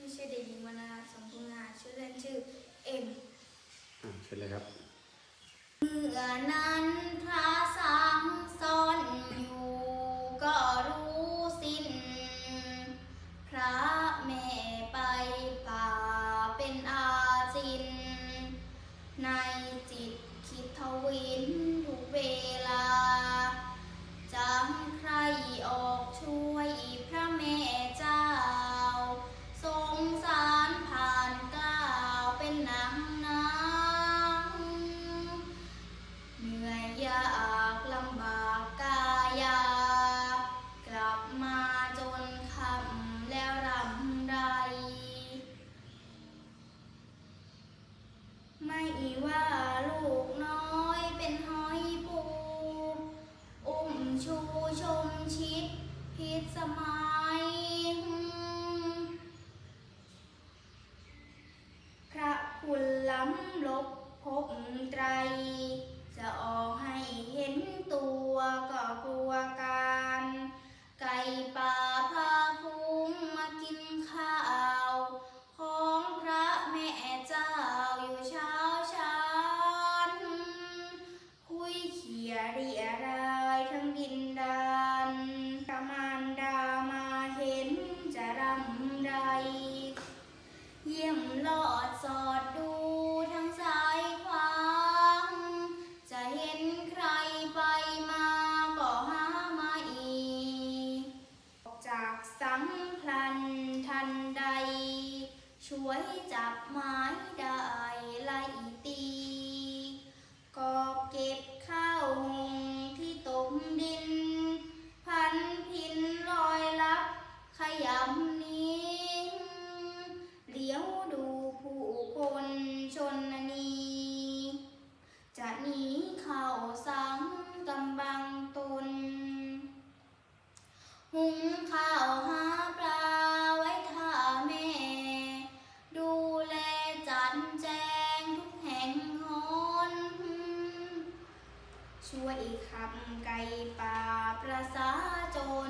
ไม่ใช่เด็กหญิงวรรณรัตน์สมพงษ์งาชื่อเล่นชื่อเอ็มอ่าเชิญเลยครับ เมื่อนั้นพระสังซ่อนอยู่ก็รู้สิ้น พระแม่ไปป่าเป็นอาจิน ในจิตคิดทวินทุกเวลา ไม่ว่าลูกน้อยเป็นห้อยปู อุ้มชูชมชิดพิษสมัย พระคุณล้ำลบพบไตร จะออกให้ เขียรียรายทั้งดินดานพระมารดามาเห็นจะรำไรเยี่ยมลอดสอดดูทั้งซ้ายขวาจะเห็นใครไปมาก็หาไม่ออกจากสังพลันทันใด ช่วยจับไม้ได้ไล่ตี ก็เก็บ ดิน พันพินลอยลับ ขยำนิ้งเลี้ยวดูผู้คนชนนีจะหนีเข้าสังกำบังตน ช่วยคำไก่ป่าประสาจน